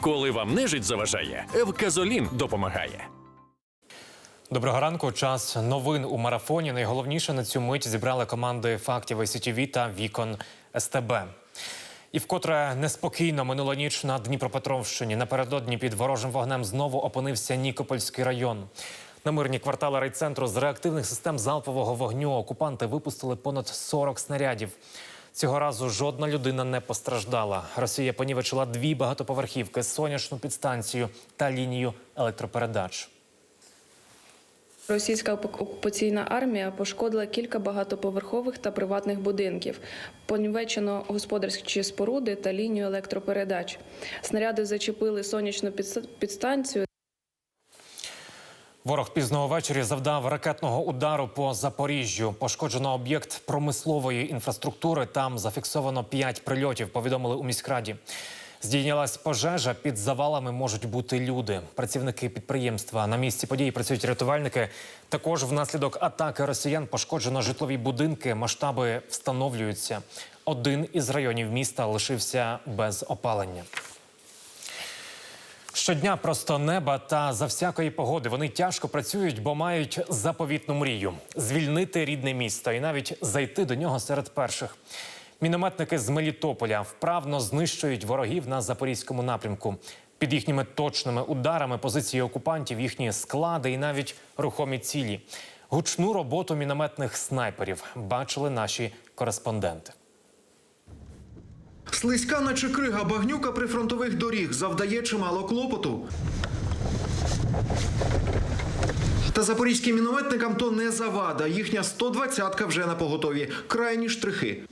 Коли вам нежить заважає, Евказолін допомагає. Доброго ранку. Час новин у марафоні. Найголовніше на цю мить зібрали команди фактів СІТВ та Вікон СТБ. І вкотре неспокійно минула ніч на Дніпропетровщині. Напередодні під ворожим вогнем знову опинився Нікопольський район. На мирні квартали райцентру з реактивних систем залпового вогню окупанти випустили понад 40 снарядів. Цього разу жодна людина не постраждала. Росія понівечила дві багатоповерхівки, сонячну підстанцію та лінію електропередач. Російська окупаційна армія пошкодила кілька багатоповерхових та приватних будинків. Понівечено господарські споруди та лінію електропередач. Снаряди зачепили сонячну підстанцію. Ворог пізно ввечері завдав ракетного удару по Запоріжжю. Пошкоджено об'єкт промислової інфраструктури. Там зафіксовано п'ять прильотів. Повідомили у міськраді. Здійнялась пожежа. Під завалами можуть бути люди. Працівники підприємства на місці події працюють рятувальники. Також внаслідок атаки росіян пошкоджено житлові будинки. Масштаби встановлюються. Один із районів міста лишився без опалення. Щодня просто неба та за всякої погоди вони тяжко працюють, бо мають заповітну мрію звільнити рідне місто і навіть зайти до нього серед перших. Мінометники з Мелітополя вправно знищують ворогів на запорізькому напрямку. Під їхніми точними ударами позиції окупантів, їхні склади і навіть рухомі цілі. Гучну роботу мінометних снайперів бачили наші кореспонденти. Слизька, наче крига багнюка прифронтових доріг завдає чимало клопоту. Та запорізьким мінометникам то не завада. Їхня 120-ка вже на поготові. Крайні штрихи.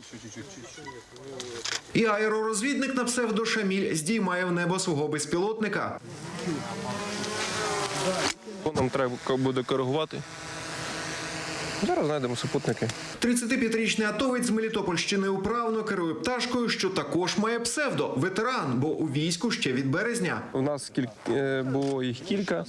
І аеророзвідник на псевдо Шаміль здіймає в небо свого безпілотника. Нам треба буде коригувати. Зараз знайдемо супутники. 35-річний атовець з Мелітопольщини управно керує пташкою, що також має псевдо ветеран, бо у війську ще від березня. У нас кіль... е, було їх кілька.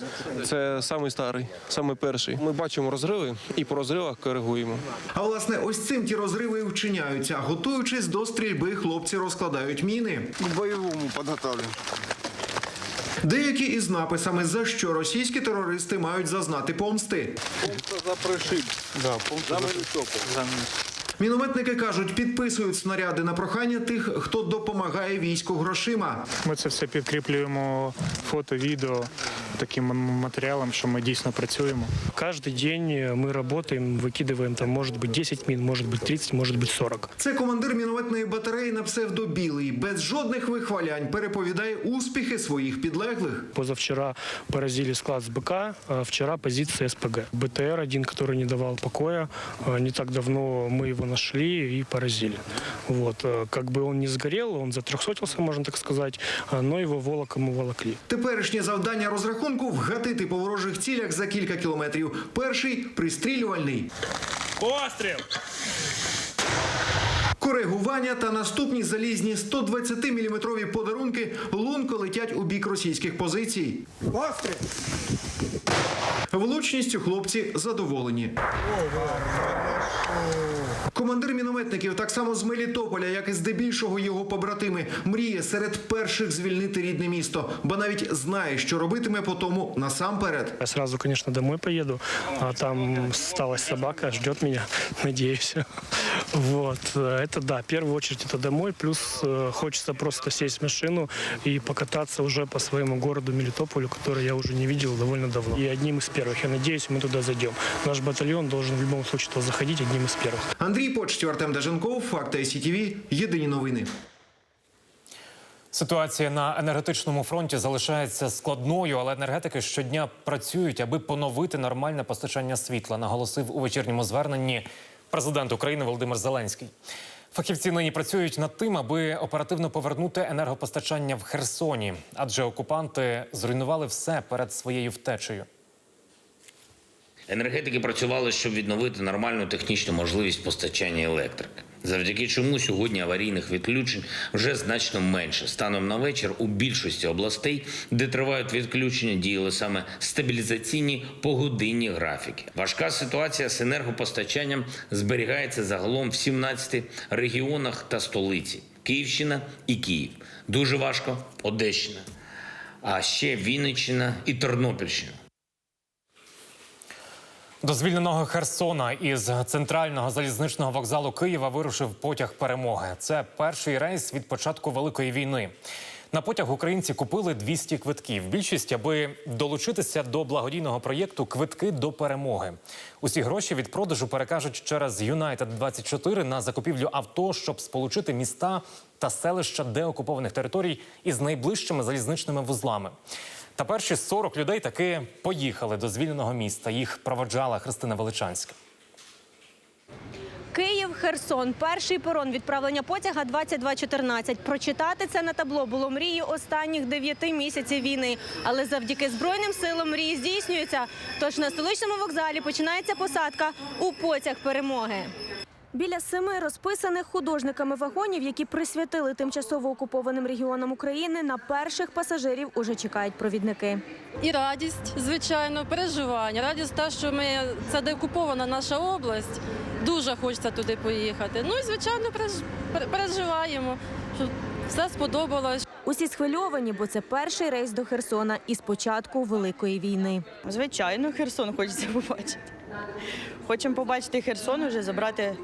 Це самий старий, самий перший. Ми бачимо розриви і по розривах коригуємо. А власне, ось цим ті розриви і вчиняються. Готуючись до стрільби, хлопці розкладають міни. К боевому подготовлен. Деякі із написами, за що російські терористи мають зазнати помсти. За пришиб. Да, за Мелитополь. За Мінометники кажуть, підписують снаряди на прохання тих, хто допомагає війську грошима. Ми це все підкріплюємо фото, відео таким м- матеріалом, що ми дійсно працюємо. Каждый день мы работаем, выкидываем там, может быть, 10 мин, может быть, 30, может быть, 40. Це командир мінометної батареї на псевдо Білий. Без жодних вихвалянь переповідає успіхи своїх підлеглих. Позавчера поразили склад с БК, а вчера позиция СПГ. БТР-1, который не давал покоя, а, не так давно мы его нашли и поразили. Вот. э, Как бы он не сгорел, он затрехсотился, можно так сказать, а, но его волоком уволокли. Теперішнє завдання розрахунку вгатити по ворожих цілях за кілька кілометрів. Перший пристрілювальний. Пострел! Коригування та наступні залізні 120-мм подарунки лунко летять у бік російських позицій. Влучністю хлопці задоволені. Командир мінометників, так само з Мелітополя, як і здебільшого його побратими, мріє серед перших звільнити рідне місто, бо навіть знає, що робитиме по тому насамперед. Я сразу, конечно, домой поеду, а там сталась собака, ждет меня, надеюсь. Вот, э, это да, в первую очередь это домой, плюс э, хочется просто сесть в машину и покататься уже по своему городу Мелитополю, который я уже не видел довольно давно. И одним из первых, я надеюсь, мы туда зайдем. Наш батальон должен в любом случае туда заходить одним из первых. Андрій Почтів, Артем Даженков, Факти СІТВ, Єдині новини. Ситуація на енергетичному фронті залишається складною, але енергетики щодня працюють, аби поновити нормальне постачання світла. Наголосив у вечірньому зверненні президент України Володимир Зеленський. Фахівці нині працюють над тим, аби оперативно повернути енергопостачання в Херсоні, адже окупанти зруйнували все перед своєю втечею. Енергетики працювали, щоб відновити нормальну технічну можливість постачання електрики. Завдяки чому сьогодні аварійних відключень вже значно менше. Станом на вечір у більшості областей, де тривають відключення, діяли саме стабілізаційні погодинні графіки. Важка ситуація з енергопостачанням зберігається загалом в 17 регіонах та столиці: Київщина і Київ. Дуже важко Одещина. а ще Вінниччина і Тернопільщина. До звільненого Херсона із центрального залізничного вокзалу Києва вирушив потяг перемоги. Це перший рейс від початку великої війни. На потяг українці купили 200 квитків. Більшість, аби долучитися до благодійного проєкту Квитки до перемоги. Усі гроші від продажу перекажуть через Юнайтед 24 на закупівлю авто, щоб сполучити міста та селища деокупованих територій із найближчими залізничними вузлами. Та перші 40 людей таки поїхали до звільненого міста. Їх проводжала Христина Величанська. Київ, Херсон, перший перон відправлення потяга 2214. Прочитати це на табло було мрією останніх дев'яти місяців війни. Але завдяки збройним силам мрії здійснюються. Тож на столичному вокзалі починається посадка у потяг перемоги. Біля семи розписаних художниками вагонів, які присвятили тимчасово окупованим регіонам України, на перших пасажирів уже чекають провідники. І радість, звичайно, переживання. Радість те, що ми це деокупована наша область. Дуже хочеться туди поїхати. Ну і звичайно, переж- переживаємо, що все сподобалось. Усі схвильовані, бо це перший рейс до Херсона із початку великої війни. Звичайно, Херсон хочеться побачити. Хочемо побачити Херсон, вже забрати,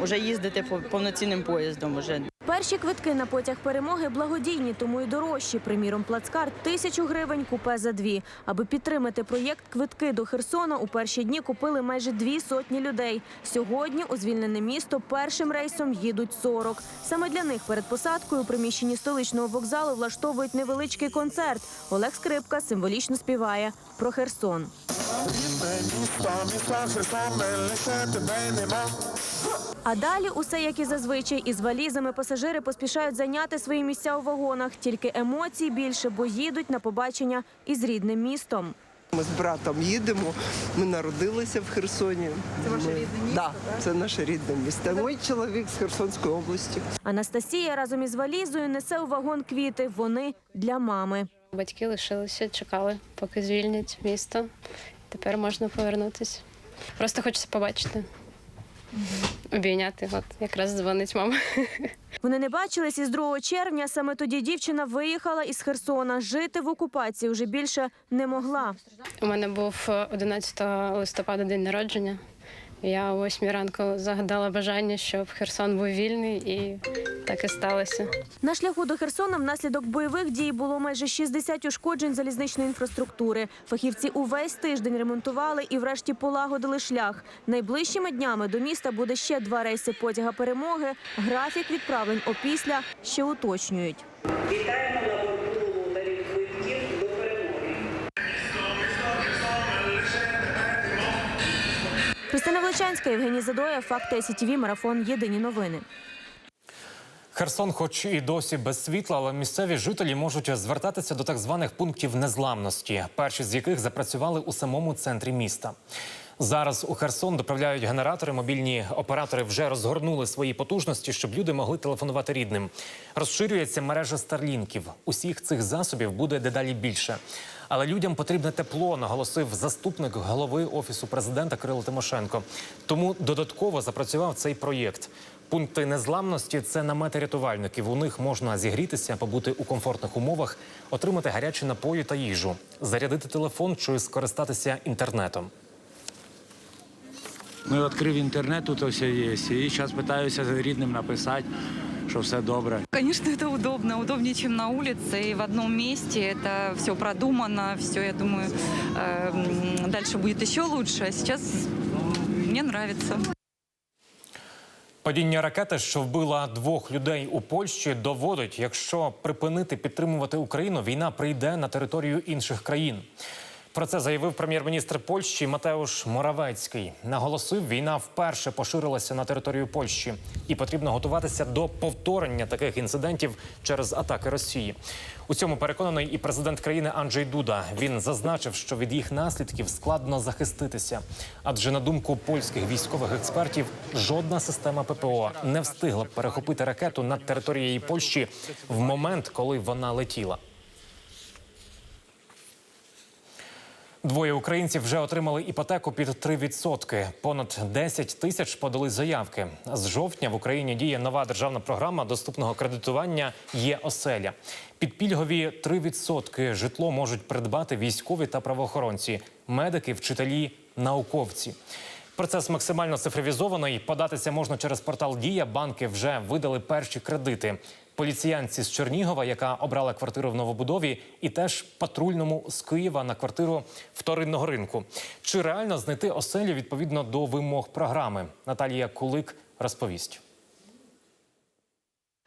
вже їздити по- повноцінним поїздом. Уже. Перші квитки на потяг перемоги благодійні, тому і дорожчі. Приміром, плацкарт тисячу гривень, купе за дві. Аби підтримати проєкт квитки до Херсона у перші дні купили майже дві сотні людей. Сьогодні у звільнене місто першим рейсом їдуть 40. Саме для них перед посадкою у приміщенні столичного вокзалу влаштовують невеличкий концерт. Олег Скрипка символічно співає про Херсон. А далі усе як і зазвичай. Із валізами пасажири поспішають зайняти свої місця у вагонах. Тільки емоцій більше, бо їдуть на побачення із рідним містом. Ми з братом їдемо. Ми народилися в Херсоні. Це ваше рідне місто? Так, це наше рідне місто. Мій чоловік з Херсонської області. Анастасія разом із валізою несе у вагон квіти. Вони для мами. Батьки лишилися, чекали, поки звільнять місто. Тепер можна повернутися. Просто хочеться побачити, обійняти. От якраз дзвонить мама. Вони не бачились із 2 червня. Саме тоді дівчина виїхала із Херсона. Жити в окупації вже більше не могла. У мене був е, 11 листопада день народження. Я о 8 ранку загадала бажання, щоб Херсон був вільний, і так і сталося. На шляху до Херсона внаслідок бойових дій було майже 60 ушкоджень залізничної інфраструктури. Фахівці увесь тиждень ремонтували і врешті полагодили шлях. Найближчими днями до міста буде ще два рейси потяга перемоги. Графік відправлень опісля ще уточнюють. Христина Влечанська, Євгеній Задоя, Факти СІТВ, Марафон. Єдині новини. Херсон, хоч і досі без світла, але місцеві жителі можуть звертатися до так званих пунктів незламності, перші з яких запрацювали у самому центрі міста. Зараз у Херсон доправляють генератори. Мобільні оператори вже розгорнули свої потужності, щоб люди могли телефонувати рідним. Розширюється мережа старлінків. Усіх цих засобів буде дедалі більше. Але людям потрібне тепло, наголосив заступник голови офісу президента Кирило Тимошенко. Тому додатково запрацював цей проєкт. Пункти незламності це намети рятувальників. У них можна зігрітися, побути у комфортних умовах, отримати гарячі напої та їжу, зарядити телефон чи скористатися інтернетом. Ну, відкрив інтернет, тут все є. І зараз намагаюся рідним написати, що все добре. Конечно, это удобно. Удобнее, чем на улице и в одном месте. Это все продумано, все, я думаю, э, дальше будет еще лучше. А сейчас м, мне нравится. Падіння ракети, що вбила двох людей у Польщі, доводить, якщо припинити підтримувати Україну, війна прийде на територію інших країн. Про це заявив прем'єр-міністр Польщі Матеуш Моравецький. Наголосив, війна вперше поширилася на територію Польщі, і потрібно готуватися до повторення таких інцидентів через атаки Росії. У цьому переконаний і президент країни Анджей Дуда. Він зазначив, що від їх наслідків складно захиститися. Адже на думку польських військових експертів, жодна система ППО не встигла перехопити ракету над територією Польщі в момент, коли вона летіла. Двоє українців вже отримали іпотеку під 3%. Понад 10 тисяч подали заявки. З жовтня в Україні діє нова державна програма доступного кредитування є оселя. Під пільгові 3% житло можуть придбати військові та правоохоронці, медики, вчителі, науковці. Процес максимально цифровізований. Податися можна через портал Дія. Банки вже видали перші кредити. Поліціянці з Чернігова, яка обрала квартиру в новобудові, і теж патрульному з Києва на квартиру вторинного ринку. Чи реально знайти оселю відповідно до вимог програми? Наталія Кулик розповість.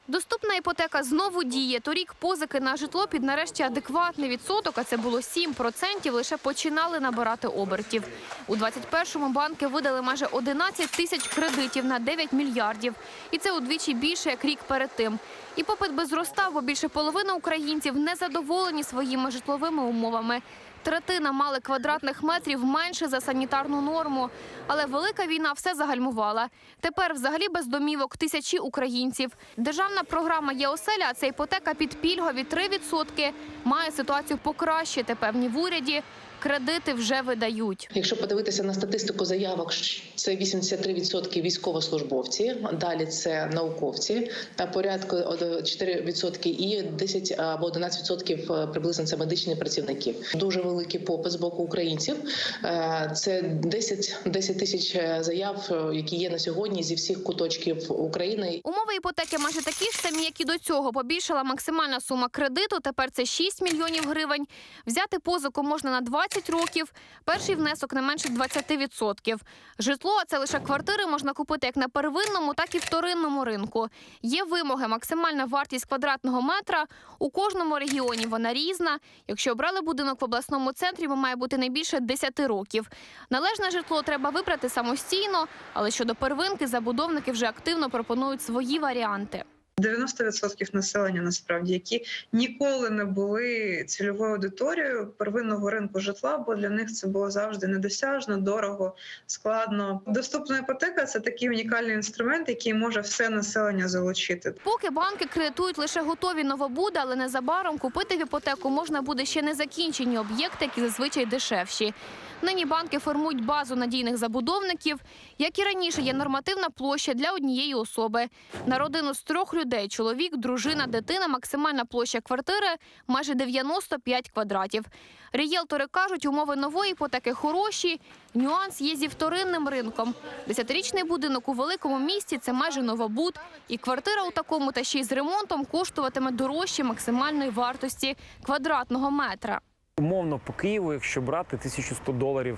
Доступна іпотека знову діє. Торік позики на житло під нарешті адекватний відсоток, а це було 7%, лише починали набирати обертів. У 21-му банки видали майже 11 тисяч кредитів на 9 мільярдів. І це удвічі більше, як рік перед тим. І попит би зростав, бо більше половини українців не задоволені своїми житловими умовами. Третина мали квадратних метрів менше за санітарну норму. Але велика війна все загальмувала. Тепер взагалі без домівок тисячі українців. Державна програма є оселя, це іпотека під пільгові 3%. Має ситуацію покращити. Певні в уряді кредити вже видають. Якщо подивитися на статистику заявок, це 83% військовослужбовці, далі це науковці, та порядку 4% і 10 або 11% приблизно це медичні працівники. Дуже великий попит з боку українців. Е, Це 10, 10 тисяч заяв, е, які є на сьогодні зі всіх куточків України. Умови іпотеки майже такі ж самі, як і до цього. Побільшала максимальна сума кредиту. Тепер це 6 мільйонів гривень. Взяти позику можна на 20 років. Перший внесок не менше 20%. Житло, а це лише квартири, можна купити як на первинному, так і вторинному ринку. Є вимоги. Максимальна вартість квадратного метра. У кожному регіоні вона різна. Якщо обрали будинок в обласному центрі, він має бути не більше 10 років. Належне житло треба вибрати самостійно, але щодо первинки забудовники вже активно пропонують свої варіанти. 90% населення насправді, які ніколи не були цільовою аудиторією первинного ринку житла, бо для них це було завжди недосяжно, дорого, складно. Доступна іпотека це такий унікальний інструмент, який може все населення залучити. Поки банки кредитують лише готові новобуди, але незабаром купити в іпотеку можна буде ще незакінчені об'єкти, які зазвичай дешевші. Нині банки формують базу надійних забудовників. Як і раніше, є нормативна площа для однієї особи. На родину з трьох людей – чоловік, дружина, дитина, максимальна площа квартири – майже 95 квадратів. Рієлтори кажуть, умови нової іпотеки хороші. Нюанс є зі вторинним ринком. Десятирічний будинок у великому місті – це майже новобуд. І квартира у такому та ще й з ремонтом коштуватиме дорожче максимальної вартості квадратного метра. Умовно по Києву, якщо брати 1100 доларів,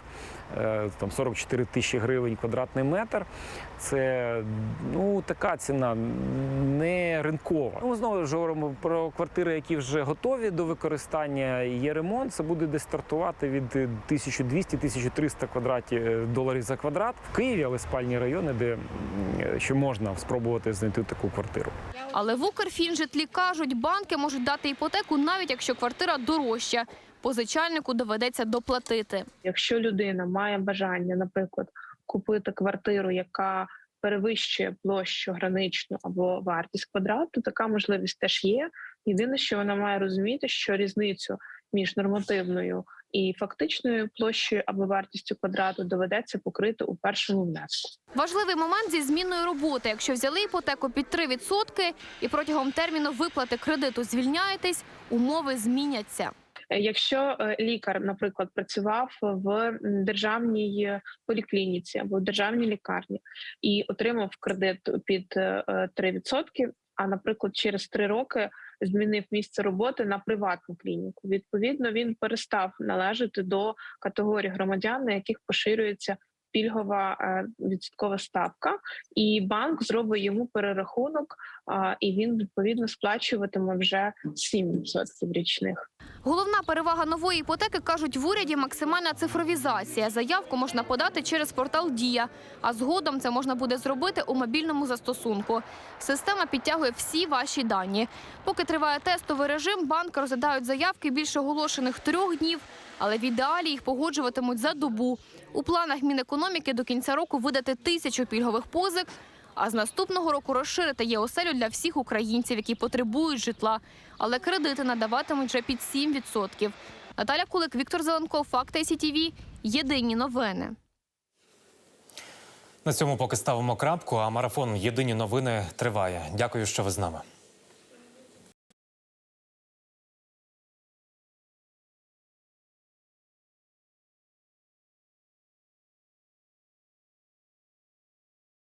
е, там 44 тисячі гривень квадратний метр, це ну така ціна не ринкова. Ну, знову ж говоримо про квартири, які вже готові до використання. Є ремонт. Це буде десь стартувати від 1200-1300 квадратів е, доларів за квадрат в Києві, але спальні райони, де м, ще можна спробувати знайти таку квартиру. Але в Укрфінжитлі кажуть, банки можуть дати іпотеку, навіть якщо квартира дорожча. Позичальнику доведеться доплатити. Якщо людина має бажання, наприклад, купити квартиру, яка перевищує площу граничну або вартість квадрату, така можливість теж є. Єдине, що вона має розуміти, що різницю між нормативною і фактичною площею або вартістю квадрату доведеться покрити у першому внеску. Важливий момент зі зміною роботи. Якщо взяли іпотеку під 3% і протягом терміну виплати кредиту звільняєтесь, умови зміняться. Е, Якщо е, лікар, наприклад, працював в державній е, поліклініці або в державній лікарні і отримав кредит під е, е, 3%, а наприклад, через 3 роки змінив місце роботи на приватну клініку. Відповідно, він перестав належати до категорії громадян, на яких поширюється пільгова відсоткова ставка, і банк зробить йому перерахунок, і він відповідно сплачуватиме вже 7% річних. Головна перевага нової іпотеки кажуть в уряді максимальна цифровізація. Заявку можна подати через портал Дія, а згодом це можна буде зробити у мобільному застосунку. Система підтягує всі ваші дані. Поки триває тестовий режим, банки розглядають заявки більше оголошених трьох днів, але в ідеалі їх погоджуватимуть за добу. У планах Мінекономіки до кінця року видати тисячу пільгових позик. А з наступного року розширити є оселю для всіх українців, які потребують житла. Але кредити надаватимуть вже під 7%. Наталя Кулик, Віктор Зеленков, Факти СІТІВІ. Єдині новини. На цьому поки ставимо крапку. А марафон Єдині новини триває. Дякую, що ви з нами.